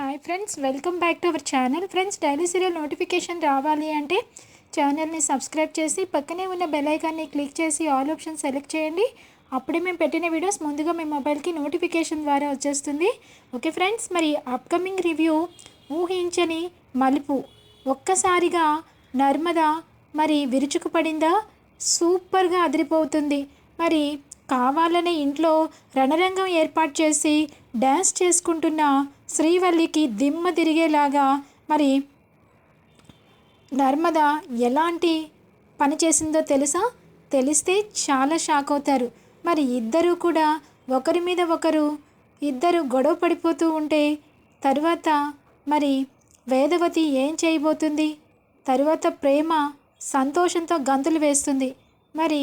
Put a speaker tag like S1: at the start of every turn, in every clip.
S1: Hi friends welcome back to our channel friends daily serial notification రావాలి అంటే ఛానల్ని subscribe చేసి పక్కనే ఉన్న బెల్ ఐకాన్ని క్లిక్ చేసి ఆల్ ఆప్షన్ సెలెక్ట్ చేయండి. అప్పుడే మేము పెట్టిన వీడియోస్ ముందుగా మీ మొబైల్కి నోటిఫికేషన్ ద్వారా వచ్చేస్తుంది. ఓకే ఫ్రెండ్స్ మరి అప్కమింగ్ రివ్యూ ఊహించని మలుపు ఒక్కసారిగా నర్మద మరి విరుచుకుపడిందా? సూపర్గా అదిరిపోతుంది. మరి కావాలనే ఇంట్లో రణరంగం ఏర్పాటు చేసి డ్యాన్స్ చేసుకుంటున్న శ్రీవల్లికి దిమ్మ తిరిగేలాగా మరి నర్మద ఎలాంటి పని చేసిందో తెలుసా? తెలిస్తే చాలా షాక్ అవుతారు. మరి ఇద్దరూ కూడా ఒకరి మీద ఒకరు ఇద్దరు గొడవ పడిపోతూ ఉంటే తరువాత మరి వేదవతి ఏం చేయబోతుంది? తరువాత ప్రేమ సంతోషంతో గంతులు వేస్తుంది. మరి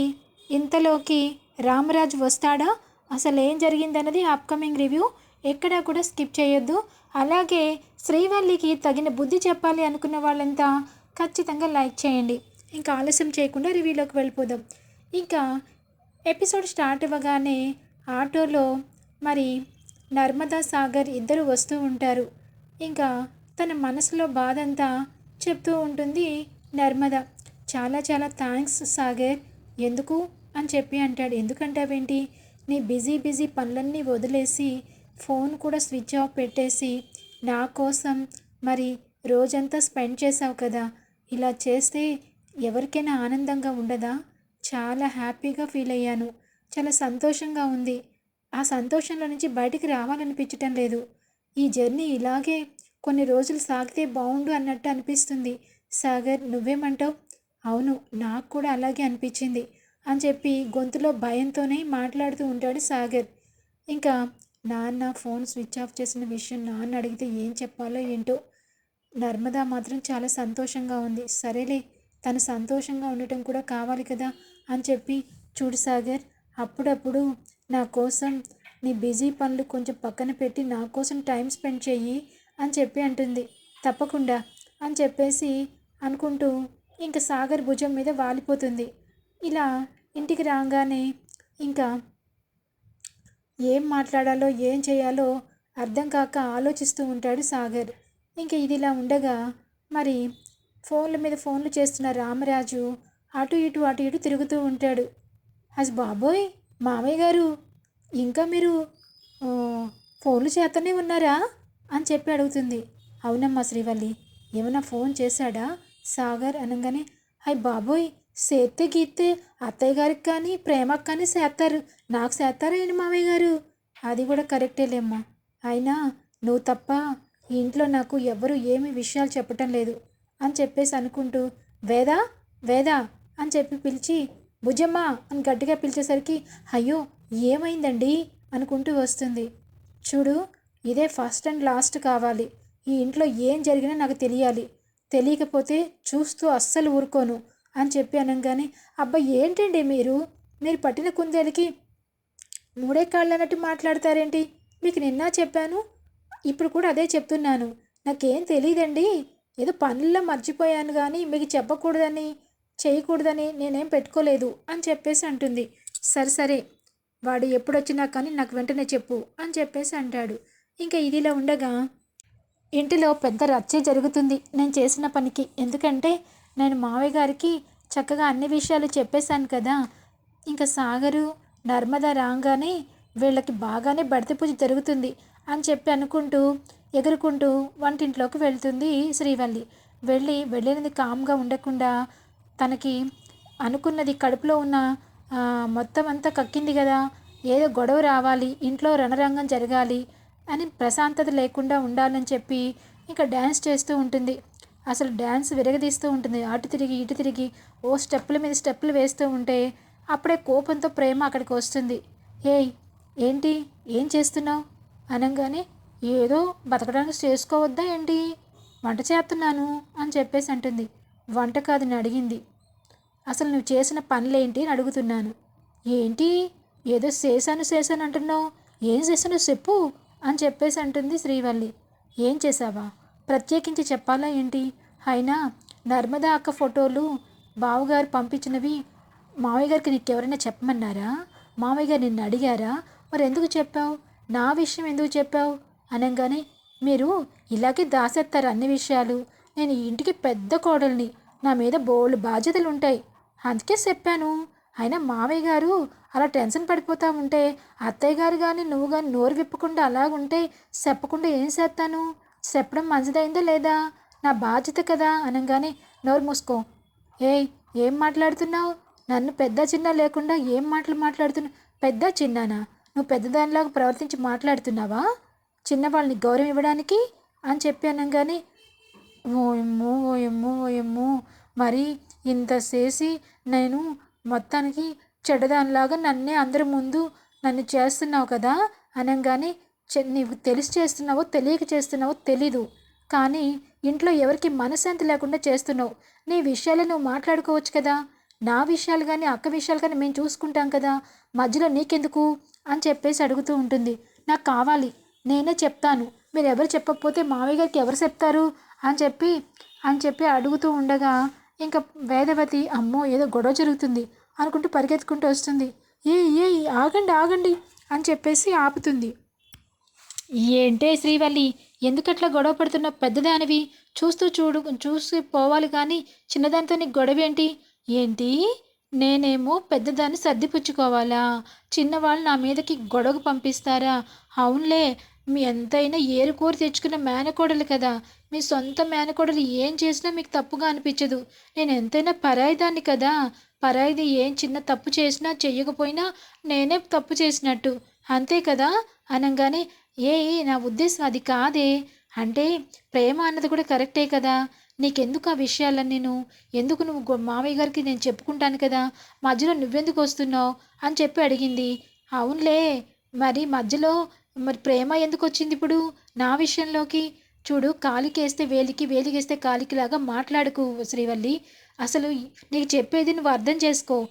S1: ఇంతలోకి రామరాజు వస్తాడా? అసలు ఏం జరిగిందన్నది అప్కమింగ్ రివ్యూ ఎక్కడా కూడా స్కిప్ చేయొద్దు. అలాగే శ్రీవల్లికి తగిన బుద్ధి చెప్పాలి అనుకున్న వాళ్ళంతా ఖచ్చితంగా లైక్ చేయండి. ఇంకా ఆలస్యం చేయకుండా రివ్యూలోకి వెళ్ళిపోదాం. ఇంకా ఎపిసోడ్ స్టార్ట్ అవ్వగానే ఆటోలో మరి నర్మదా సాగర్ ఇద్దరు వస్తూ ఉంటారు. ఇంకా తన మనసులో బాధ అంతా చెప్తూ ఉంటుంది నర్మద. చాలా చాలా థ్యాంక్స్ సాగర్. ఎందుకు? అని చెప్పి అంటాడు. ఎందుకంటావేంటి నీ బిజీ బిజీ పనులన్నీ వదిలేసి ఫోన్ కూడా స్విచ్ ఆఫ్ పెట్టేసి నా కోసం మరి రోజంతా స్పెండ్ చేసావు కదా? ఇలా చేస్తే ఎవరికైనా ఆనందంగా ఉండదా? చాలా హ్యాపీగా ఫీల్ అయ్యాను. చాలా సంతోషంగా ఉంది. ఆ సంతోషంలో నుంచి బయటికి రావాలనిపించటం లేదు. ఈ జర్నీ ఇలాగే కొన్ని రోజులు సాగితే బాగుండు అన్నట్టు అనిపిస్తుంది. సాగర్ నువ్వేమంటావు? అవును నాకు కూడా అలాగే అనిపించింది. అని చెప్పి గొంతులో భయంతోనే మాట్లాడుతూ ఉంటాడు సాగర్. ఇంకా నాన్న ఫోన్ స్విచ్ ఆఫ్ చేసిన విషయం నాన్న అడిగితే ఏం చెప్పాలో ఏంటో నర్మదా మాత్రం చాలా సంతోషంగా ఉంది. సరేలే తను సంతోషంగా ఉండటం కూడా కావాలి కదా అని చెప్పి చూడు సాగర్ అప్పుడప్పుడు నా కోసం నీ బిజీ పనులు కొంచెం పక్కన పెట్టి నా కోసం టైం స్పెండ్ చెయ్యి అని చెప్పి అంటుంది. తప్పకుండా అని చెప్పేసి అనుకుంటూ ఇంకా సాగర్ భుజం మీద వాలిపోతుంది. ఇలా ఇంటికి రాగానే ఇంకా ఏం మాట్లాడాలో ఏం చేయాలో అర్థం కాక ఆలోచిస్తూ ఉంటాడు సాగర్. ఇంకా ఇది ఇలా ఉండగా మరి ఫోన్ల మీద ఫోన్లు చేస్తున్న రామరాజు అటు ఇటు అటు ఇటు తిరుగుతూ ఉంటాడు. అస్ బాబోయ్ మామయ్య గారు ఇంకా మీరు ఫోన్లు చేస్తూనే ఉన్నారా? అని చెప్పి అడుగుతుంది. అవునమ్మా శ్రీవల్లి ఏమైనా ఫోన్ చేశాడా? సాగర్ అనగానే హాయ్ బాబోయ్ సేత్తే గీత్తే అత్తయ్య గారికి కానీ ప్రేమకు కానీ చేస్తారు నాకు చేస్తారా మామయ్య గారు? అది కూడా కరెక్టేలేమ్మా అయినా నువ్వు తప్ప ఈ ఇంట్లో నాకు ఎవరు ఏమి విషయాలు చెప్పటం లేదు అని చెప్పేసి అనుకుంటూ వేదా? వేదా? అని చెప్పి పిలిచి భుజమ్మ అని గట్టిగా పిలిచేసరికి అయ్యో ఏమైందండి? అనుకుంటూ వస్తుంది. చూడు ఇదే ఫస్ట్ అండ్ లాస్ట్ కావాలి. ఈ ఇంట్లో ఏం జరిగినా నాకు తెలియాలి. తెలియకపోతే చూస్తూ అస్సలు ఊరుకోను. అని చెప్పి అనగానే అబ్బా ఏంటండి మీరు? మీరు పట్టిన కుందేలకి మూడే కాళ్ళు అన్నట్టు మాట్లాడతారేంటి? మీకు నిన్న చెప్పాను. ఇప్పుడు కూడా అదే చెప్తున్నాను. నాకేం తెలియదండి ఏదో పనుల్లో మర్చిపోయాను కానీ మీకు చెప్పకూడదని చేయకూడదని నేనేం పెట్టుకోలేదు అని చెప్పేసి అంటుంది. సరే సరే. వాడు ఎప్పుడొచ్చినా కానీ నాకు వెంటనే చెప్పు అని చెప్పేసి అంటాడు. ఇంకా ఇదిలా ఉండగా ఇంటిలో పెద్ద రచ్చే జరుగుతుంది. నేను చేసిన పనికి. ఎందుకంటే నేను మావయ్య గారికి చక్కగా అన్ని విషయాలు చెప్పేశాను కదా. ఇంకా సాగరు నర్మద రాగానే వీళ్ళకి బాగానే బడితి పూజ జరుగుతుంది అని చెప్పి అనుకుంటూ ఎగురుకుంటూ వంటింట్లోకి వెళ్తుంది శ్రీవల్లి. వెళ్ళి వెళ్ళినది కామ్గా ఉండకుండా తనకి అనుకున్నది కడుపులో ఉన్న మొత్తం అంతా కక్కింది కదా. ఏదో గొడవ రావాలి ఇంట్లో రణరంగం జరగాలి అని ప్రశాంతత లేకుండా ఉండాలని చెప్పి ఇంకా డ్యాన్స్ చేస్తూ ఉంటుంది. అసలు డ్యాన్స్ విరగదీస్తూ ఉంటుంది. అటు తిరిగి ఇటు తిరిగి ఓ స్టెప్పుల మీద స్టెప్పులు వేస్తూ ఉంటే అప్పుడే కోపంతో ప్రేమ అక్కడికి వస్తుంది. ఏయ్ ఏంటి? ఏం చేస్తున్నావు? అనగానే ఏదో బతకడానికి చేసుకోవద్దా ఏంటి? వంట చేస్తున్నాను అని చెప్పేసి అంటుంది. వంట కాదు అడిగింది. అసలు నువ్వు చేసిన పనులేంటి అని అడుగుతున్నాను. ఏంటి? ఏదో చేశాను చేశాను అంటున్నావు. ఏం చేశానో చెప్పు అని చెప్పేసి అంటుంది శ్రీవల్లి. ఏం చేసావా ప్రత్యేకించి చెప్పాలా ఏంటి? అయినా నర్మదా అక్క ఫోటోలు బావగారు పంపించినవి మావయ్య గారికి నీకెవరైనా చెప్పమన్నారా? మావయ్య గారు నిన్ను అడిగారా? మరి ఎందుకు చెప్పావు? నా విషయం ఎందుకు చెప్పావు? అనగానే మీరు ఇలాగే దాసేస్తారు అన్ని విషయాలు. నేను ఈ ఇంటికి పెద్ద కోడల్ని. నా మీద బోళ్ళు బాధ్యతలు ఉంటాయి. అందుకే చెప్పాను. అయినా మావయ్య గారు అలా టెన్షన్ పడిపోతూ ఉంటే అత్తయ్య గారు కానీ నువ్వు కానీ నోరు విప్పకుండా అలాగుంటే చెప్పకుండా ఏం చేస్తాను? చెప్పడం మంచిదైందా లేదా? నా బాధ్యత కదా అనగానే నోరు మూసుకో. ఏయ్ ఏం మాట్లాడుతున్నావు? నన్ను పెద్ద చిన్న లేకుండా ఏం మాటలు మాట్లాడుతున్నావు పెద్ద చిన్నానా? నువ్వు పెద్దదానిలాగా ప్రవర్తించి మాట్లాడుతున్నావా? చిన్నవాళ్ళని గౌరవం ఇవ్వడానికి? అని చెప్పి అనగానే ఓయమ్మో ఓయమ్మో ఓయమ్మో మరి ఇంత చేసి నేను మొత్తానికి చెడ్డదానిలాగా నన్నే అందరి ముందు నన్ను చేస్తున్నావు కదా? అనగానే నీవు తెలిసి చేస్తున్నావో తెలియక చేస్తున్నావో తెలీదు. కానీ ఇంట్లో ఎవరికి మనశ్శాంతి లేకుండా చేస్తున్నావు. నీ విషయాలు నువ్వు మాట్లాడుకోవచ్చు కదా. నా విషయాలు కానీ అక్క విషయాలు కానీ మేము చూసుకుంటాం కదా. మధ్యలో నీకెందుకు? అని చెప్పేసి అడుగుతూ ఉంటుంది. నాకు కావాలి. నేనే చెప్తాను. మీరు ఎవరు చెప్పకపోతే మావయ్య గారికి ఎవరు చెప్తారు? అని చెప్పి అని చెప్పి అడుగుతూ ఉండగా ఇంకా వేదవతి అమ్మో ఏదో గొడవ జరుగుతుంది అనుకుంటూ పరిగెత్తుకుంటూ వస్తుంది. ఏ ఏ ఆగండి ఆగండి అని చెప్పేసి ఆపుతుంది. ఏంటే శ్రీవల్లి? ఎందుకట్లా గొడవ పడుతున్నావు పెద్దదానివి? చూస్తూ చూడు చూసి పోవాలి కానీ చిన్నదానితో నీకు గొడవ ఏంటి ఏంటి? నేనేమో పెద్దదాన్ని సర్దిపుచ్చుకోవాలా? చిన్నవాళ్ళు నా మీదకి గొడవకు పంపిస్తారా? అవునులే మీ ఎంతైనా ఏరుకోరు తెచ్చుకున్న మేనకోడలు కదా. మీ సొంత మేనకోడలు ఏం చేసినా మీకు తప్పుగా అనిపించదు. నేను ఎంతైనా పరాయిదాన్ని కదా. పరాయిది ఏం చిన్న తప్పు చేసినా చెయ్యకపోయినా నేనే తప్పు చేసినట్టు. అంతే కదా? అనగానే ఏ నా ఉద్దేశం అది కాదే. అంటే ప్రేమ అన్నది కూడా కరెక్టే కదా. నీకెందుకు ఆ విషయాలన్నీ నేను ఎందుకు నువ్వు మామయ్య గారికి నేను చెప్పుకుంటాను కదా. మధ్యలో నువ్వెందుకు వస్తున్నావు? అని చెప్పి అడిగింది. అవునులే. మరి మధ్యలో మరి ప్రేమ ఎందుకు వచ్చింది ఇప్పుడు? నా విషయంలోకి? చూడు కాలికేస్తే వేలికి వేలికేస్తే కాలికిలాగా మాట్లాడుకు శ్రీవల్లి. అసలు నీకు చెప్పేది నువ్వు అర్థం చేసుకో.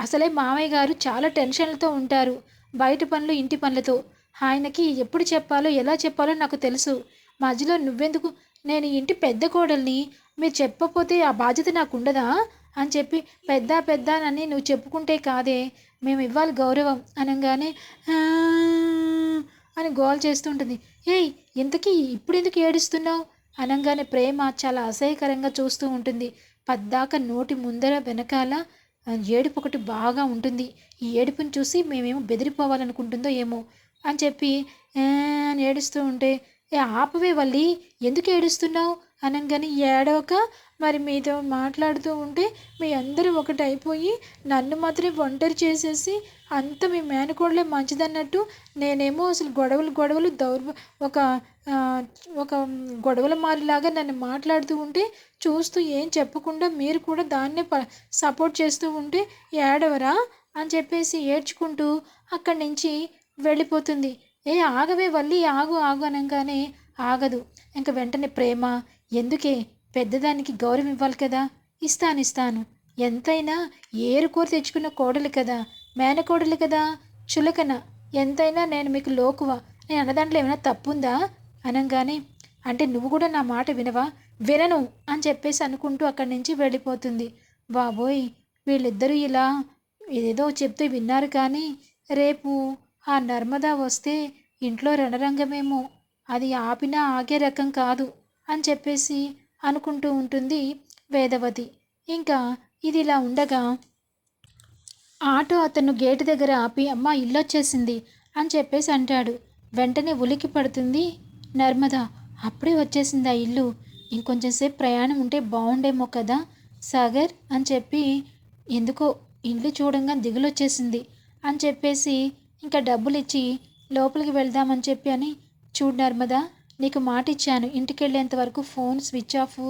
S1: అసలే మామయ్య గారు చాలా టెన్షన్లతో ఉంటారు. బయట పనులు ఇంటి పనులతో. ఆయనకి ఎప్పుడు చెప్పాలో ఎలా చెప్పాలో నాకు తెలుసు. మధ్యలో నువ్వెందుకు? నేను ఇంటి పెద్ద కోడల్ని. మీరు చెప్పకపోతే ఆ బాధ్యత నాకు ఉండదా అని చెప్పి పెద్ద పెద్ద అని నువ్వు చెప్పుకుంటే కాదే. మేము ఇవ్వాలి గౌరవం అనగానే అని గోల్ చేస్తుంటుంది. ఏయ్ ఇంతకీ ఇప్పుడు ఎందుకు ఏడుస్తున్నావు? అనగానే ప్రేమ చాలా అసహ్యకరంగా చూస్తూ ఉంటుంది. పద్దాక నోటి ముందర వెనకాల ఏడుపు ఒకటి బాగా ఉంటుంది. ఈ ఏడుపుని చూసి మేమేమో బెదిరిపోవాలనుకుంటుందో ఏమో. అని చెప్పి అని ఏడుస్తూ ఉంటే ఏ ఆపవే వల్లి ఎందుకు ఏడుస్తున్నావు? అనగానే ఏడవక మరి మీతో మాట్లాడుతూ ఉంటే మీ అందరూ ఒకటైపోయి నన్ను మాత్రం ఒంటరి చేసేసి అంత మీ మేనకోడలే మంచిదన్నట్టు నేనేమో అసలు గొడవలు గొడవలు దౌర్భ ఒక ఒక గొడవల మారిలాగా నన్ను మాట్లాడుతూ ఉంటే చూస్తూ ఏం చెప్పకుండా మీరు కూడా దాన్నే ప సపోర్ట్ చేస్తూ ఉంటే ఏడవరా? అని చెప్పేసి ఏడ్చుకుంటూ అక్కడి నుంచి వెళ్ళిపోతుంది. ఏ ఆగవే వల్లి ఆగు ఆగు అనగానే ఆగదు. ఇంక వెంటనే ప్రేమ ఎందుకే? పెద్దదానికి గౌరవం ఇవ్వాలి కదా? ఇస్తాను ఇస్తాను. ఎంతైనా ఏరుకోరి తెచ్చుకున్న కోడలు కదా? మేనకోడలు కదా? చులకన. ఎంతైనా నేను మీకు లోకువ. నేను అన్నదాంట్లో ఏమైనా తప్పుందా? అనగానే అంటే నువ్వు కూడా నా మాట వినవా? వినను అని చెప్పేసి అనుకుంటూ అక్కడి నుంచి వెళ్ళిపోతుంది. బాబోయ్ వీళ్ళిద్దరూ ఇలా ఏదో చెప్తే విన్నారు కానీ రేపు ఆ నర్మదా వస్తే ఇంట్లో రణరంగమేమో. అది ఆపినా ఆగే రకం కాదు అని చెప్పేసి అనుకుంటూ ఉంటుంది వేదవతి. ఇంకా ఇది ఇలా ఉండగా ఆటో అతను గేటు దగ్గర ఆపి అమ్మ ఇల్లు వచ్చేసింది అని చెప్పేసి అంటాడు. వెంటనే ఉలికి పడుతుంది నర్మద. అప్పుడే వచ్చేసింది ఆ ఇల్లు ఇంకొంచెంసేపు ప్రయాణం ఉంటే బాగుండేమో కదా సాగర్ అని చెప్పి ఎందుకో ఇల్లు చూడంగా దిగులు వచ్చేసింది అని చెప్పేసి ఇంకా డబ్బులు ఇచ్చి లోపలికి వెళ్దామని చెప్పి అని చూడు నర్మదా నీకు మాట ఇచ్చాను ఇంటికి వెళ్ళేంత వరకు ఫోన్ స్విచ్ ఆఫ్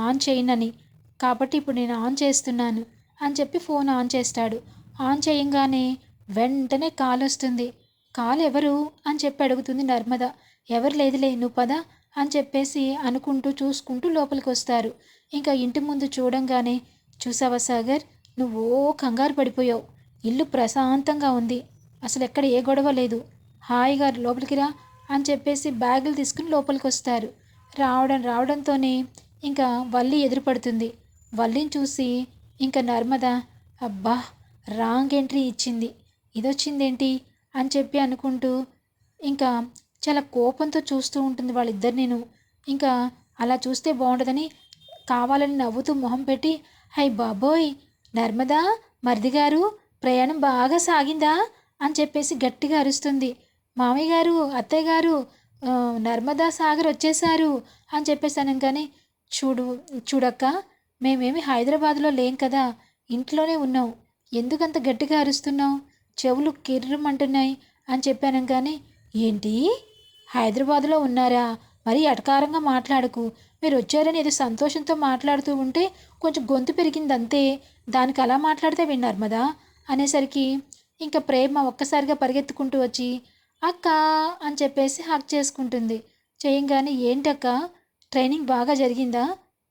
S1: ఆన్ చేయనని. కాబట్టి ఇప్పుడు నేను ఆన్ చేస్తున్నాను అని చెప్పి ఫోన్ ఆన్ చేస్తాడు. ఆన్ చేయంగానే వెంటనే కాల్ వస్తుంది. కాల్ ఎవరు? అని చెప్పి అడుగుతుంది నర్మద. ఎవరు లేదులే నువ్వు పద అని చెప్పేసి అనుకుంటూ చూసుకుంటూ లోపలికి వస్తారు. ఇంకా ఇంటి ముందు చూడంగానే చూసావా సాగర్? నువ్వు కంగారు పడిపోయావు. ఇల్లు ప్రశాంతంగా ఉంది. అసలు ఎక్కడ ఏ గొడవ లేదు. హాయిగా లోపలికి రా అని చెప్పేసి బ్యాగులు తీసుకుని లోపలికి వస్తారు రావడం రావడంతోనే ఇంకా వల్లి ఎదురుపడుతుంది. వల్లిని చూసి ఇంకా నర్మద అబ్బా రాంగ్ ఎంట్రీ ఇచ్చింది. ఇదొచ్చిందేంటి? అని చెప్పి అనుకుంటూ ఇంకా చాలా కోపంతో చూస్తూ ఉంటుంది వాళ్ళిద్దరు నేను. ఇంకా అలా చూస్తే బాగుంటుందని కావాలని నవ్వుతూ మొహం పెట్టి హై బాబోయ్ నర్మదా మరిది గారు ప్రయాణం బాగా సాగిందా? అని చెప్పేసి గట్టిగా అరుస్తుంది. మామయ్య గారు అత్తయ్య గారు నర్మదా సాగర్ వచ్చేసారు అని చెప్పేసి అనగానే చూడు చూడక్క మేమేమి హైదరాబాద్లో లేం కదా ఇంట్లోనే ఉన్నాం. ఎందుకంత గట్టిగా అరుస్తున్నావు? చెవులు కిర్రమంటున్నాయి అని చెప్పాను కానీ ఏంటి? హైదరాబాద్లో ఉన్నారా? మరీ అటకారంగా మాట్లాడకు. మీరు వచ్చారని ఏదో సంతోషంతో మాట్లాడుతూ ఉంటే కొంచెం గొంతు పెరిగింది అంతే దానికి అలా మాట్లాడితే విన్నారు మదా? అనేసరికి ఇంకా ప్రేమ ఒక్కసారిగా పరిగెత్తుకుంటూ వచ్చి అక్క అని చెప్పేసి హక్ చేసుకుంటుంది. చేయంగానే ఏంటక్క? ట్రైనింగ్ బాగా జరిగిందా?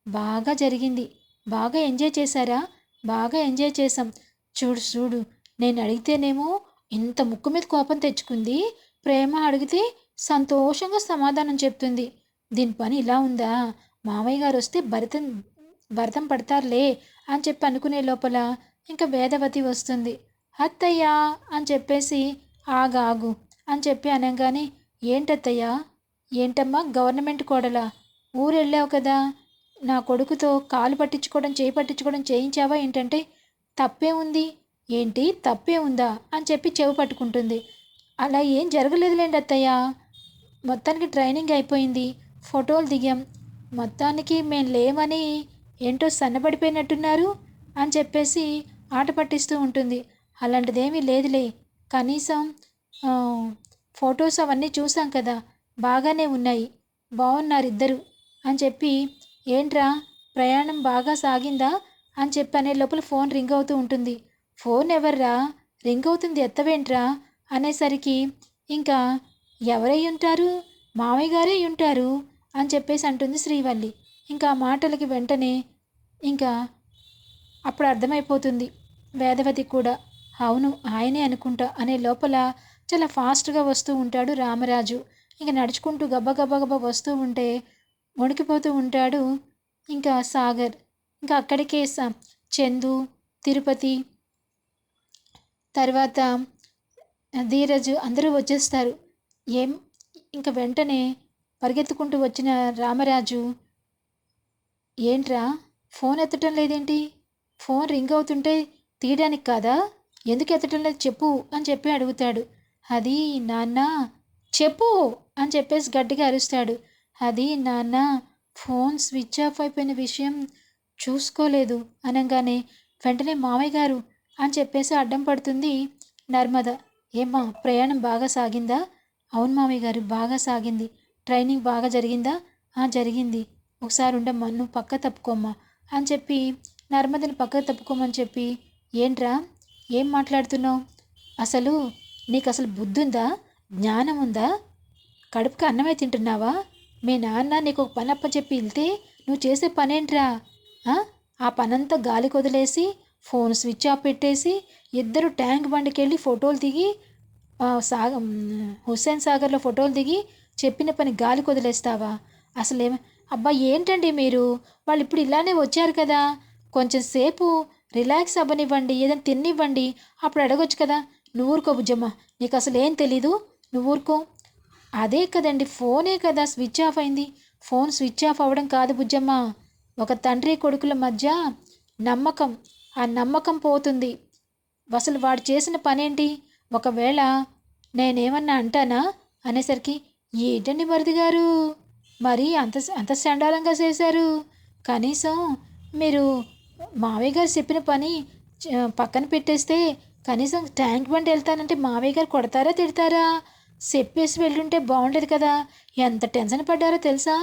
S1: బాగా జరిగింది. బాగా ఎంజాయ్ చేశారా? బాగా ఎంజాయ్ చేసాం చూడు చూడు. నేను అడిగితేనేమో ఇంత ముక్కు మీద కోపం తెచ్చుకుంది. ప్రేమ అడిగితే సంతోషంగా సమాధానం చెప్తుంది. దీని పని ఇలా ఉందా? మామయ్య గారు వస్తే భరతం భరతం పడతారులే అని చెప్పి అనుకునే లోపల ఇంకా వేదవతి వస్తుంది. అత్తయ్యా అని చెప్పేసి ఆగాగు అని చెప్పి అనగానే ఏంటత్తయ్యా? ఏంటమ్మా? గవర్నమెంట్ కోడలా? ఊరు వెళ్ళావు కదా? నా కొడుకుతో కాలు పట్టించుకోవడం చేయి పట్టించుకోవడం చేయించావా? ఏంటంటే తప్పే ఉంది. ఏంటి? తప్పే ఉందా? అని చెప్పి చెవి పట్టుకుంటుంది. అలా ఏం జరగలేదులేండి అత్తయ్య. మొత్తానికి ట్రైనింగ్ అయిపోయింది. ఫోటోలు దిగాం. మొత్తానికి మేము లేమని ఏంటో సన్నబడిపోయినట్టున్నారు అని చెప్పేసి ఆట పట్టిస్తూ ఉంటుంది. అలాంటిదేమీ లేదులే. కనీసం ఫొటోస్ అవన్నీ చూసాం కదా బాగానే ఉన్నాయి. బాగున్నారు ఇద్దరు అని చెప్పి ఏంట్రా ప్రయాణం బాగా సాగిందా? అని చెప్పి అనే లోపల ఫోన్ రింగ్ అవుతూ ఉంటుంది. ఫోన్ ఎవర్రా? రింగ్ అవుతుంది ఎత్తవేంట్రా? అనేసరికి ఇంకా ఎవరై ఉంటారు? మామయ్య గారే ఉంటారు? అని చెప్పేసి అంటుంది శ్రీవల్లి. ఇంకా మాటలకి వెంటనే ఇంకా అప్పుడు అర్థమైపోతుంది. వేదవతి కూడా అవును ఆయనే అనుకుంటా అనే లోపల చాలా ఫాస్ట్గా వస్తూ ఉంటాడు రామరాజు. ఇంకా నడుచుకుంటూ గబగబగబ వస్తూ ఉంటే వణికిపోతూ ఉంటాడు ఇంకా సాగర్. ఇంకా అక్కడికే స- చందు తిరుపతి తర్వాత ధీరజ్ అందరూ వచ్చేస్తారు. ఏం ఇంకా వెంటనే పరిగెత్తుకుంటూ వచ్చిన రామరాజు ఏంట్రా ఫోన్ ఎత్తటం లేదేంటి? ఫోన్ రింగ్ అవుతుంటే తీయడానికి కాదా? ఎందుకు ఎత్తటం లేదు? చెప్పు అని చెప్పి అడుగుతాడు. అది నాన్న చెప్పు అని చెప్పేసి గట్టిగా అరుస్తాడు. అది నాన్న ఫోన్ స్విచ్ ఆఫ్ అయిపోయిన విషయం చూసుకోలేదు అనగానే వెంటనే మామయ్య గారు అని చెప్పేసి అడ్డం పడుతుంది నర్మద. ఏమ్మా ప్రయాణం బాగా సాగిందా? అవును మామయ్య గారు బాగా సాగింది. ట్రైనింగ్ బాగా జరిగిందా? ఆ జరిగింది. ఒకసారి ఉండమ్మా నువ్వు పక్క తప్పుకోమ్మా అని చెప్పి నర్మదని పక్క తప్పుకోమని చెప్పి ఏంట్రా? ఏం మాట్లాడుతున్నావు? అసలు నీకు అసలు బుద్ధుందా? జ్ఞానం ఉందా కడుపుకి అన్నమే తింటున్నావా? మీ నాన్న నీకు ఒక పని అప్పచెప్పి వెళ్తే నువ్వు చేసే పనేంట్రా? ఆ? పనంతా గాలికి వదిలేసి ఫోన్ స్విచ్ ఆఫ్ పెట్టేసి ఇద్దరు ట్యాంక్ బండికి వెళ్ళి ఫోటోలు దిగి సాగ హుస్సేన్ సాగర్లో ఫోటోలు దిగి చెప్పిన పని గాలికి వదిలేస్తావా అసలు ఏమ అబ్బా ఏంటండి మీరు? వాళ్ళు ఇప్పుడు ఇలానే వచ్చారు కదా? కొంచెం సేపు రిలాక్స్ అవ్వనివ్వండి ఏదైనా తిన్నివ్వండి. అప్పుడు అడగొచ్చు కదా నువ్వు ఊరుకో బుజ్జమ్మ నీకు అసలు ఏం తెలీదు? నువ్వు ఊరుకో అదే కదండి ఫోనే కదా స్విచ్ ఆఫ్ అయింది. ఫోన్ స్విచ్ ఆఫ్ అవ్వడం కాదు బుజ్జమ్మ. ఒక తండ్రి కొడుకుల మధ్య నమ్మకం ఆ నమ్మకం పోతుంది. అసలు వాడు చేసిన పనేంటి? ఒకవేళ నేనేమన్నా అంటానా? అనేసరికి ఏంటండి మరిది గారు? మరి అంత అంత చండాలంగా చేశారు. కనీసం మీరు మావయ్య గారు చెప్పిన పని చ- పక్కన పెట్టేస్తే కనీసం ట్యాంక్ బండి వెళ్తానంటే మావయ్య గారు కొడతారా తిడతారా? చెప్పేసి వెళ్ళుంటే బాగుండేది కదా. ఎంత టెన్షన్ పడ్డారో తెలుసా?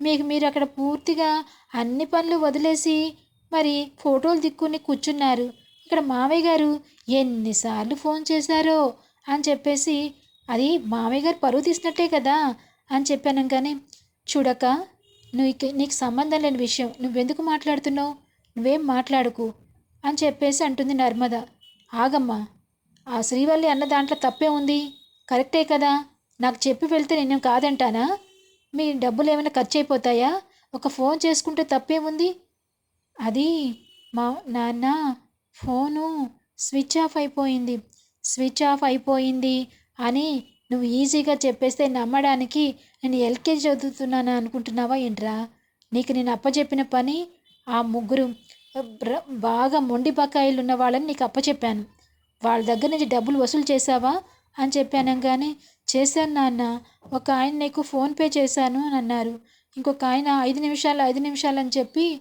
S1: మీకు మీరు అక్కడ పూర్తిగా అన్ని పనులు వదిలేసి మరి ఫోటోలు దిక్కుని కూర్చున్నారు. ఇక్కడ మావయ్య గారు ఎన్నిసార్లు ఫోన్ చేశారో అని చెప్పేసి అది మావయ్య గారు పరువు తీసినట్టే కదా అని చెప్పాను కానీ చూడక నువ్వు నీకు సంబంధం లేని విషయం నువ్వెందుకు మాట్లాడుతున్నావు? నువ్వేం మాట్లాడుకు? అని చెప్పేసి అంటుంది నర్మద. ఆగమ్మా ఆ శ్రీవల్లి అన్న దాంట్లో తప్పే ఉంది. కరెక్టే కదా. నాకు చెప్పి వెళ్తే నేను కాదంటానా? మీ డబ్బులు ఏమైనా ఖర్చు అయిపోతాయా ఒక ఫోన్ చేసుకుంటే తప్పేముంది అది మా నాన్న ఫోను స్విచ్ ఆఫ్ అయిపోయింది. స్విచ్ ఆఫ్ అయిపోయింది అని నువ్వు ఈజీగా చెప్పేస్తే నమ్మడానికి నేను ఎల్కేజీ చదువుతున్నాను అనుకుంటున్నావా ఏంట్రా? నీకు నేను అప్పచెప్పిన పని ఆ ముగ్గురు బాగా మొండి బకాయిలు ఉన్న వాళ్ళని నీకు అప్పచెప్పాను. వాళ్ళ దగ్గర నుంచి డబ్బులు వసూలు చేసావా అని చెప్పాను కానీ చేశాను నాన్న. ఒక ఆయన నీకు ఫోన్పే చేశాను అని అన్నారు. ఇంకొక ఆయన ఐదు నిమిషాలు ఐదు నిమిషాలు అని చెప్పి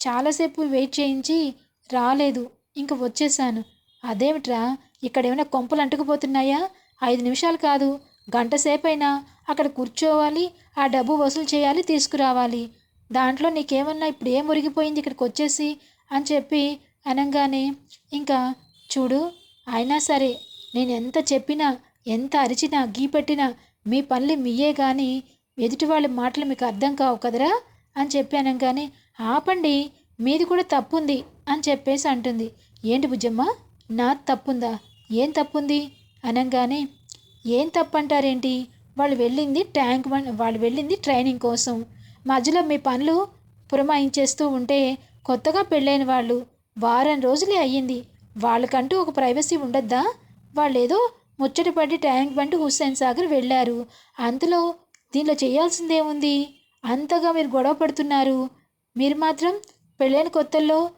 S1: చాలాసేపు వెయిట్ చేయించి రాలేదు. ఇంక వచ్చేసాను అదేమిట్రా ఇక్కడ ఏమైనా కొంపలు అంటుకుపోతున్నాయా? ఐదు నిమిషాలు కాదు గంట సేపైనా అక్కడ కూర్చోవాలి ఆ డబ్బు వసూలు చేయాలి తీసుకురావాలి. దాంట్లో నీకేమన్నా ఇప్పుడు ఏం మురిగిపోయింది ఇక్కడికి వచ్చేసి అని చెప్పి అనగానే ఇంకా చూడు అయినా సరే నేను ఎంత చెప్పినా ఎంత అరిచినా గీపెట్టినా మీ పనులు మీయే కానీ ఎదుటి వాళ్ళ మాటలు మీకు అర్థం కావు కదరా? అని చెప్పి అనగానే ఆపండి మీది కూడా తప్పుంది అని చెప్పేసి అంటుంది. ఏంటి బుజ్జమ్మ నా తప్పుందా? ఏం తప్పుంది? అనగానే ఏం తప్పంటారేంటి? వాళ్ళు వెళ్ళింది ట్యాంక్ వాళ్ళు వెళ్ళింది ట్రైనింగ్ కోసం. మధ్యలో మీ పనులు పురమాయించేస్తూ ఉంటే కొత్తగా పెళ్ళైన వాళ్ళు వారం రోజులే అయ్యింది. వాళ్ళకంటూ ఒక ప్రైవసీ ఉండద్దా? వాళ్ళు ఏదో ముచ్చటపడి ట్యాంక్ బండి హుస్సేన్ సాగర్ వెళ్ళారు. అంతలో దీనిలో చేయాల్సిందేముంది? అంతగా మీరు గొడవ పడుతున్నారు. మీరు మాత్రం పెళ్ళైన కొత్తల్లో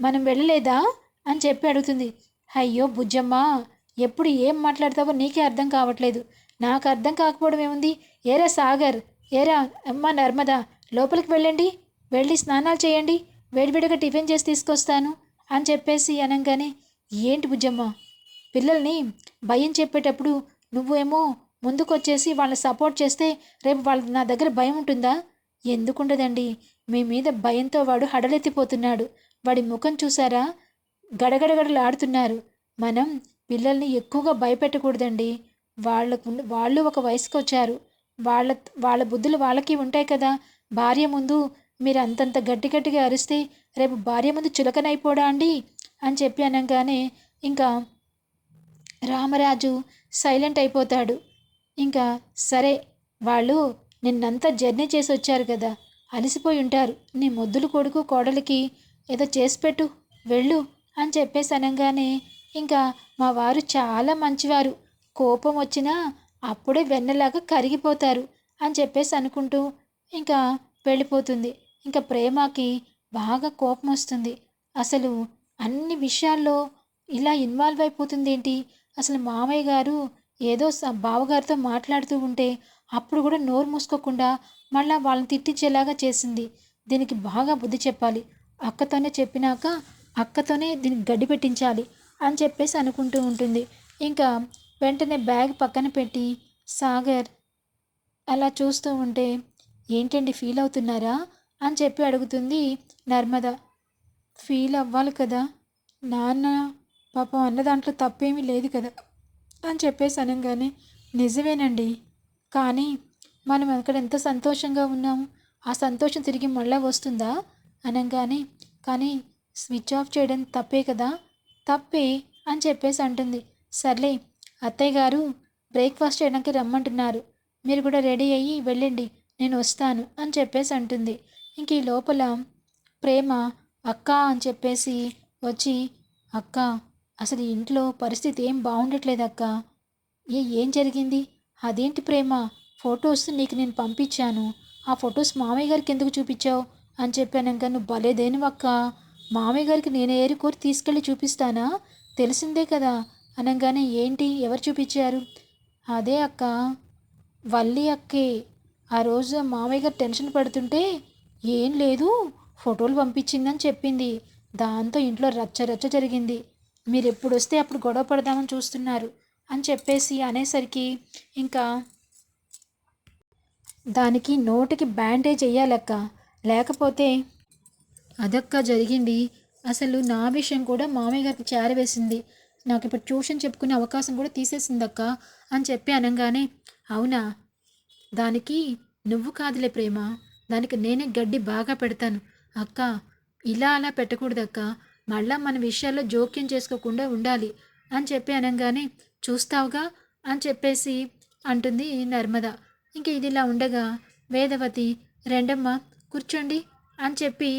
S1: మనం వెళ్ళలేదా? అని చెప్పి అడుగుతుంది. అయ్యో బుజ్జమ్మ ఎప్పుడు ఏం మాట్లాడతావో నీకే అర్థం కావట్లేదు. నాకు అర్థం కాకపోవడం ఏముంది ఏరే సాగర్ ఏరా అమ్మ నర్మదా లోపలికి వెళ్ళండి. వెళ్ళి స్నానాలు చేయండి. వేడివేడిగా టిఫిన్ చేసి తీసుకొస్తాను అని చెప్పేసి అనగానే ఏంటి బుజ్జమ్మ? పిల్లల్ని భయం చెప్పేటప్పుడు నువ్వేమో ముందుకొచ్చేసి వాళ్ళని సపోర్ట్ చేస్తే రేపు వాళ్ళ నా దగ్గర భయం ఉంటుందా? ఎందుకుండదండి? మీ మీద భయంతో వాడు హడలెత్తిపోతున్నాడు. వాడి ముఖం చూసారా? గడగడగడలాడుతున్నారు. మనం పిల్లల్ని ఎక్కువగా భయపెట్టకూడదండి. వాళ్ళకు వాళ్ళు ఒక వయసుకు వచ్చారు వాళ్ళ వాళ్ళ బుద్ధులు వాళ్ళకి ఉంటాయి కదా. భార్య ముందు మీరు అంతంత గట్టి గట్టిగా అరిస్తే రేపు భార్య ముందు చులకనైపోడా అండి? అని చెప్పి అనగానే ఇంకా రామరాజు సైలెంట్ అయిపోతాడు. ఇంకా సరే వాళ్ళు నిన్నంతా జర్నీ చేసి వచ్చారు కదా. అలసిపోయి ఉంటారు. నీ మొద్దులు కొడుకు కోడలికి ఏదో చేసి పెట్టు వెళ్ళు అని చెప్పేసి అనగానే ఇంకా మా వారు చాలా మంచివారు. కోపం వచ్చినా అప్పుడే వెన్నలాగా కరిగిపోతారు అని చెప్పేసి అనుకుంటూ ఇంకా వెళ్ళిపోతుంది. ఇంకా ప్రేమకి బాగా కోపం వస్తుంది. అసలు అన్ని విషయాల్లో ఇలా ఇన్వాల్వ్ అయిపోతుంది ఏంటి? అసలు మామయ్య గారు ఏదో స- బావగారితో మాట్లాడుతూ ఉంటే అప్పుడు కూడా నోరు మూసుకోకుండా మళ్ళీ వాళ్ళని తిట్టించేలాగా చేసింది. దీనికి బాగా బుద్ధి చెప్పాలి. అక్కతోనే చెప్పినాక అక్కతోనే దీనికి గడ్డి పెట్టించాలి అని చెప్పేసి అనుకుంటూ ఉంటుంది. ఇంకా వెంటనే బ్యాగ్ పక్కన పెట్టి సాగర్ అలా చూస్తూ ఉంటే ఏంటండి ఫీల్ అవుతున్నారా? అని చెప్పి అడుగుతుంది నర్మద. ఫీల్ అవ్వాలి కదా నాన్న పాపం అన్న దాంట్లో తప్పేమీ లేదు కదా అని చెప్పేసి అనగానే నిజమేనండి కానీ మనం అక్కడ ఎంత సంతోషంగా ఉన్నాము ఆ సంతోషం తిరిగి మళ్ళా వస్తుందా? అనగానే కానీ స్విచ్ ఆఫ్ చేయడం తప్పే కదా తప్పే అని చెప్పేసి అంటుంది. సర్లే అత్తయ్య గారు బ్రేక్ఫాస్ట్ చేయడానికి రమ్మంటున్నారు. మీరు కూడా రెడీ అయ్యి వెళ్ళండి నేను వస్తాను అని చెప్పేసి అంటుంది. ఇంక ఈ లోపల ప్రేమ అక్క అని చెప్పేసి వచ్చి అక్క అసలు ఇంట్లో పరిస్థితి ఏం బాగుండట్లేదు అక్క. ఏ ఏం జరిగింది? అదేంటి ప్రేమ? ఫొటోస్ నీకు నేను పంపించాను. ఆ ఫొటోస్ మామయ్య గారికి ఎందుకు చూపించావు? అని చెప్పాను నువ్వు భలేదేను అక్క మామయ్య గారికి నేను ఏరుకోరి తీసుకెళ్ళి చూపిస్తానా? తెలిసిందే కదా. అనగానే ఏంటి? ఎవరు చూపించారు? అదే అక్క. వల్లి అక్కే. ఆ రోజు మామయ్య గారు టెన్షన్ పడుతుంటే ఏం లేదు ఫోటోలు పంపించిందని చెప్పింది. దాంతో ఇంట్లో రచ్చ రచ్చ జరిగింది. మీరు ఎప్పుడు వస్తే అప్పుడు గొడవ పడదామని చూస్తున్నారు అని చెప్పేసి అనేసరికి ఇంకా దానికి నోటికి బ్యాండేజ్ వేయాలక్క లేకపోతే అదక్క జరిగింది. అసలు నా విషయం కూడా మామయ్య గారికి చేరవేసింది. నాకు ఇప్పుడు ట్యూషన్ చెప్పుకునే అవకాశం కూడా తీసేసిందక్క అని చెప్పి అనగానే అవునా? దానికి నువ్వు కాదులే ప్రేమ. దానికి నేనే గడ్డి బాగా పెడతాను. అక్క ఇలా అలా పెట్టకూడదక్క. మళ్ళా మన విషయాల్లో జోక్యం చేసుకోకుండా ఉండాలి అని చెప్పి అనగానే చూస్తావుగా అని చెప్పేసి అంటుంది నర్మద. ఇంక ఇది ఇలా ఉండగా వేదవతి రెండమ్మ కూర్చోండి అని చెప్పి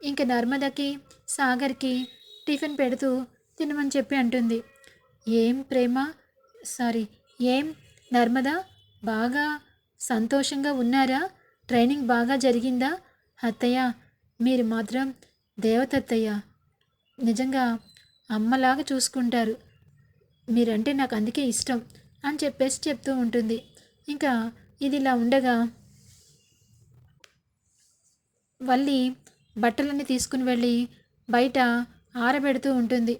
S1: ఇంక నర్మదకి సాగర్కి టిఫిన్ పెడుతూ తినమని చెప్పి అంటుంది. ఏం ప్రేమ? సారీ ఏం? నర్మదా బాగా సంతోషంగా ఉన్నారా? ట్రైనింగ్ బాగా జరిగిందా? అత్తయ్య మీరు మాత్రం దేవతత్తయ్య. నిజంగా అమ్మలాగా చూసుకుంటారు. మీరంటే నాకు అందుకే ఇష్టం అని చెప్పేసి చెప్తూ ఉంటుంది. ఇంకా ఇది ఇలా ఉండగా వల్లి బట్టలన్నీ తీసుకుని వెళ్ళి బయట ఆరబెడుతూ ఉంటుంది.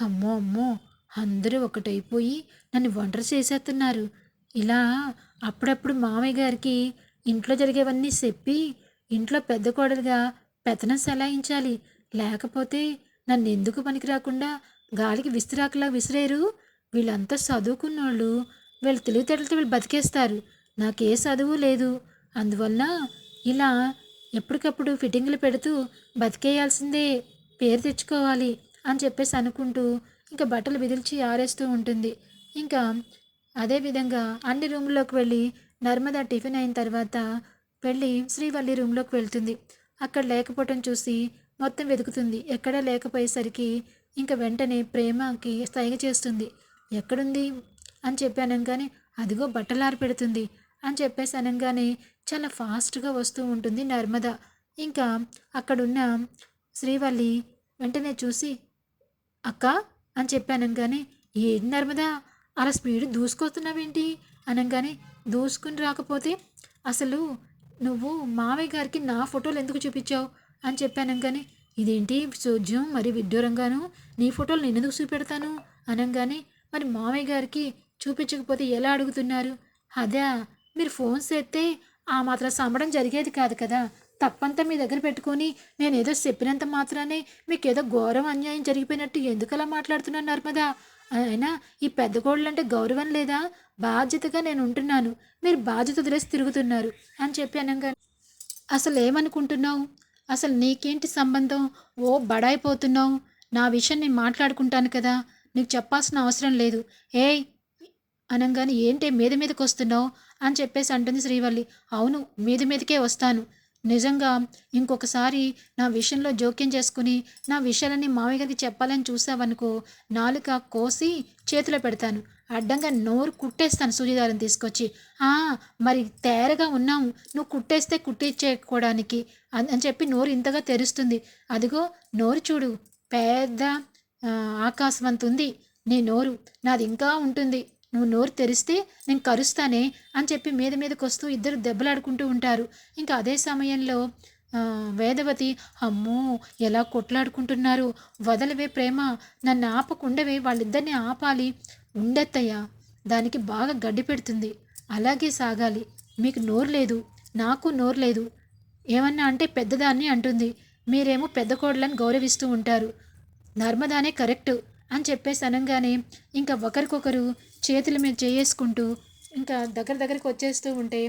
S1: అమ్మో అమ్మో అందరూ ఒకటైపోయి నన్ను ఒంటరి చేసేస్తున్నారు. ఇలా అప్పుడప్పుడు మామయ్య గారికి ఇంట్లో జరిగేవన్నీ చెప్పి ఇంట్లో పెద్ద కోడలుగా పెత్తనం సెలాయించాలి. లేకపోతే నన్ను ఎందుకు పనికి రాకుండా గాలికి విసిరాకలా విసిరేరు? వీళ్ళంతా చదువుకున్నోళ్ళు వీళ్ళు తెలివితేటలతో వీళ్ళు బతికేస్తారు. నాకే చదువు లేదు. అందువల్ల ఇలా ఎప్పటికప్పుడు ఫిట్టింగ్లు పెడుతూ బతికేయాల్సిందే. పేరు తెచ్చుకోవాలి. అని చెప్పేసి అనుకుంటూ ఇంకా బట్టలు విదిల్చి ఆరేస్తూ ఉంటుంది. ఇంకా అదేవిధంగా అన్ని రూమ్లోకి వెళ్ళి నర్మద టిఫిన్ అయిన తర్వాత వెళ్ళి శ్రీవల్లి రూమ్లోకి వెళ్తుంది. అక్కడ లేకపోవటం చూసి మొత్తం వెతుకుతుంది. ఎక్కడా లేకపోయేసరికి ఇంకా వెంటనే ప్రేమకి స్థైగ చేస్తుంది. ఎక్కడుంది? అని చెప్పి అనగానే అదిగో బట్టలారి పెడుతుంది అని చెప్పేసి అనగానే చాలా ఫాస్ట్గా వస్తూ ఉంటుంది నర్మద. ఇంకా అక్కడున్న శ్రీవల్లి వెంటనే చూసి అక్క అని చెప్పానంగానే ఏంటి నర్మదా అలా స్పీడ్ దూసుకొస్తున్నావేంటి? అనగానే దూసుకుని రాకపోతే అసలు నువ్వు మావయ్య గారికి నా ఫోటోలు ఎందుకు చూపించావు? అని చెప్పానంగానే ఇదేంటి చోద్యం మరి విడ్డూరంగాను? నీ ఫోటోలు నేను ఎందుకు చూపెడతాను? అనగానే మరి మావయ్య గారికి చూపించకపోతే ఎలా అడుగుతున్నారు? అదే మీరు ఫోన్ చేస్తే ఆ మాత్రం సంబడం జరిగేది కాదు కదా? తప్పంతా మీ దగ్గర పెట్టుకొని నేను ఏదో చెప్పినంత మాత్రానే మీకు ఏదో ఘోరం అన్యాయం జరిగిపోయినట్టు ఎందుకలా మాట్లాడుతున్నాను నర్మదా? అయినా ఈ పెద్ద కోళ్ళంటే గౌరవం లేదా? బాధ్యతగా నేను ఉంటున్నాను మీరు బాధ్యత వదిలేసి తిరుగుతున్నారు అని చెప్పి అనగా అసలు ఏమనుకుంటున్నావు? అసలు నీకేంటి సంబంధం? ఓ బడాయిపోతున్నావు నా విషయం నేను మాట్లాడుకుంటాను కదా. నీకు చెప్పాల్సిన అవసరం లేదు. ఏయ్! అనగానే ఏంటి మీద మీదకి వస్తున్నావు అని చెప్పేసి అంటుంది శ్రీవల్లి. అవును మీద మీదకే వస్తాను. నిజంగా ఇంకొకసారి నా విషయంలో జోక్యం చేసుకుని నా విషయాలన్నీ మామయ్య గారికి చెప్పాలని చూసావనుకో నాలుక కోసి చేతిలో పెడతాను. అడ్డంగా నోరు కుట్టేస్తాను సూర్యదారం తీసుకొచ్చి. మరి తేరగా ఉన్నావు. నువ్వు కుట్టేస్తే కుట్టించేకోవడానికి అని చెప్పి నోరు ఇంతగా తెరుస్తుంది. అదిగో నోరు చూడు. పెద్ద ఆకాశవంత ఉంది నీ నోరు. నాది ఇంకా ఉంటుంది. నువ్వు నోరు తెరిస్తే నేను కరుస్తానే అని చెప్పి మీద మీదకి వస్తూ ఇద్దరు దెబ్బలాడుకుంటూ ఉంటారు. ఇంకా అదే సమయంలో వేదవతి అమ్మో ఎలా కొట్లాడుకుంటున్నారు? వదలవే ప్రేమ. నన్ను ఆపకుండవే. వాళ్ళిద్దరిని ఆపాలి. ఉండత్తయ్యా. దానికి బాగా గడ్డి పెడుతుంది. అలాగే సాగాలి. మీకు నోరు లేదు. నాకు నోరు లేదు. ఏమన్నా అంటే పెద్దదాన్ని అంటుంది. మీరేమో పెద్ద కోడలను గౌరవిస్తూ ఉంటారు. నర్మదానే కరెక్టు. అని చెప్పేసి అనగానే ఇంకా ఒకరికొకరు చేతుల మీద చేసుకుంటూ ఇంకా దగ్గర దగ్గరికి వచ్చేస్తూ ఉంటే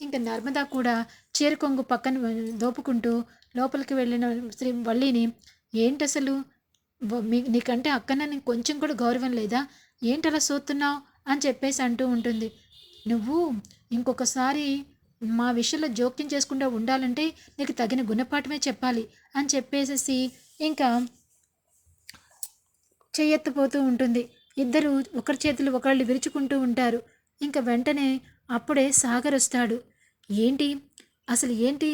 S1: ఇంకా నర్మదా కూడా చీరకొంగు పక్కన దోపుకుంటూ లోపలికి వెళ్ళిన శ్రీ వల్లిని ఏంటి అసలు మీ నీకంటే అక్కన నీకు కొంచెం కూడా గౌరవం లేదా? ఏంటి అలా సోతున్నావు అని చెప్పేసి అంటూ ఉంటుంది. నువ్వు ఇంకొకసారి మా విషయంలో జోక్యం చేసుకుంటూ ఉండాలంటే నీకు తగిన గుణపాఠమే చెప్పాలి అని చెప్పేసేసి ఇంకా చెయ్యెత్తపోతూ ఉంటుంది. ఇద్దరు ఒకరి చేతులు ఒకళ్ళు విరుచుకుంటూ ఉంటారు. ఇంకా వెంటనే అప్పుడే సాగర్ వస్తాడు. ఏంటి? అసలు ఏంటి?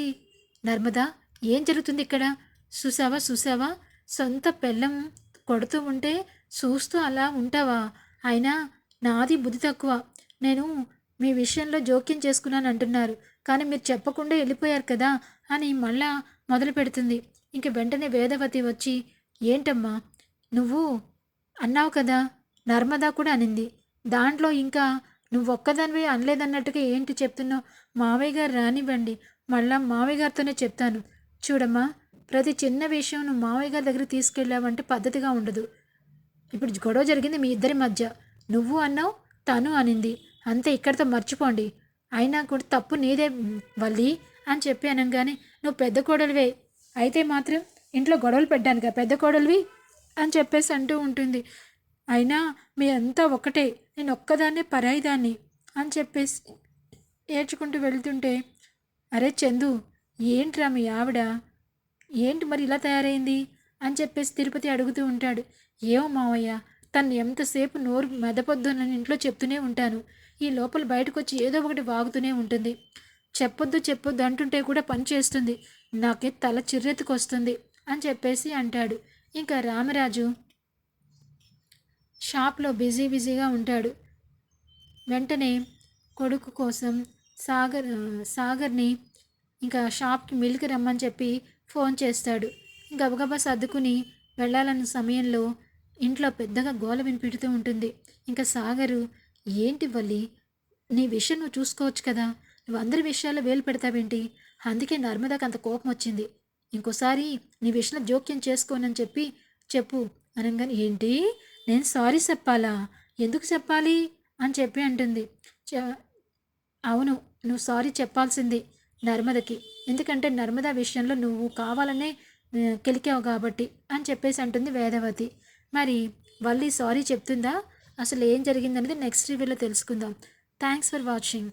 S1: నర్మదా ఏం జరుగుతుంది ఇక్కడ? చూసావా చూసావా సొంత పెళ్ళం కొడుతూ ఉంటే చూస్తూ అలా ఉంటావా? అయినా నాది బుద్ధి తక్కువ. నేను మీ విషయంలో జోక్యం చేసుకున్నాను అంటున్నారు. కానీ మీరు చెప్పకుండా వెళ్ళిపోయారు కదా? అని మళ్ళా మొదలు పెడుతుంది ఇంక వెంటనే వేదవతి వచ్చి ఏంటమ్మా? నువ్వు అన్నావు కదా? నర్మదా కూడా అనింది. దాంట్లో ఇంకా నువ్వు ఒక్కదానివే అనలేదన్నట్టుగా ఏంటి చెప్తున్నావు? మావయ్య గారు రానివ్వండి. మళ్ళా మావయ్య గారితోనే చెప్తాను. చూడమ్మా ప్రతి చిన్న విషయం నువ్వు మావయ్య గారి దగ్గర తీసుకెళ్ళావంటే పద్ధతిగా ఉండదు. ఇప్పుడు గొడవ జరిగింది మీ ఇద్దరి మధ్య. నువ్వు అన్నావు తను అనింది. అంతే ఇక్కడితో మర్చిపోండి. అయినా కూడా తప్పు నీదే వల్లి అని చెప్పి అనగానే నువ్వు పెద్ద కోడలివే. అయితే మాత్రం ఇంట్లో గొడవలు పెట్టానుగా పెద్ద కోడలివి? అని చెప్పేసి అంటూ ఉంటుంది. అయినా మీ అంతా ఒకటే నేను ఒక్కదాన్నే పరాయిదాన్ని అని చెప్పేసి ఏడ్చుకుంటూ వెళ్తుంటే అరే చందు ఏంట్రా మీ ఆవిడ? ఏంటి మరి ఇలా తయారైంది? అని చెప్పేసి తిరుపతి అడుగుతూ ఉంటాడు. ఏమో మావయ్య తను ఎంతసేపు నోరు మెదపొద్దు నన్ను ఇంట్లో చెప్తూనే ఉంటాను. ఈ లోపల బయటకు వచ్చి ఏదో ఒకటి వాగుతూనే ఉంటుంది. చెప్పొద్దు చెప్పొద్దు అంటుంటే కూడా పని చేస్తుంది. నాకే తల చిర్రెత్తుకొస్తుంది అని చెప్పేసి అంటాడు. ఇంకా రామరాజు షాప్లో బిజీ బిజీగా ఉంటాడు. వెంటనే కొడుకు కోసం సాగర్ సాగర్ని ఇంకా షాప్కి మిల్క్ రమ్మని చెప్పి ఫోన్ చేస్తాడు. గబగబా సర్దుకుని వెళ్ళాలన్న సమయంలో ఇంట్లో పెద్దగా గోల వినిపిడుతూ ఉంటుంది. ఇంకా సాగరు ఏంటి వల్లి నీ విషయం నువ్వు చూసుకోవచ్చు కదా నువ్వు అందరి విషయాల్లో వేలు పెడతావేంటి? అందుకే నర్మదాకి అంత కోపం వచ్చింది. ఇంకోసారి నీ విషయంలో జోక్యం చేసుకోనని చెప్పి చెప్పు అనగానే ఏంటి? నేను సారీ చెప్పాలా? ఎందుకు చెప్పాలి? అని చెప్పి అంటుంది. "చ- అవును నువ్వు సారీ చెప్పాల్సింది నర్మదకి. ఎందుకంటే నర్మదా విషయంలో నువ్వు కావాలనే కెలికావు కాబట్టి అని చెప్పేసి అంటుంది వేదవతి. మరి వల్లి సారీ చెప్తుందా? అసలు ఏం జరిగిందనేది నెక్స్ట్ రివ్యూలో తెలుసుకుందాం. Thanks for watching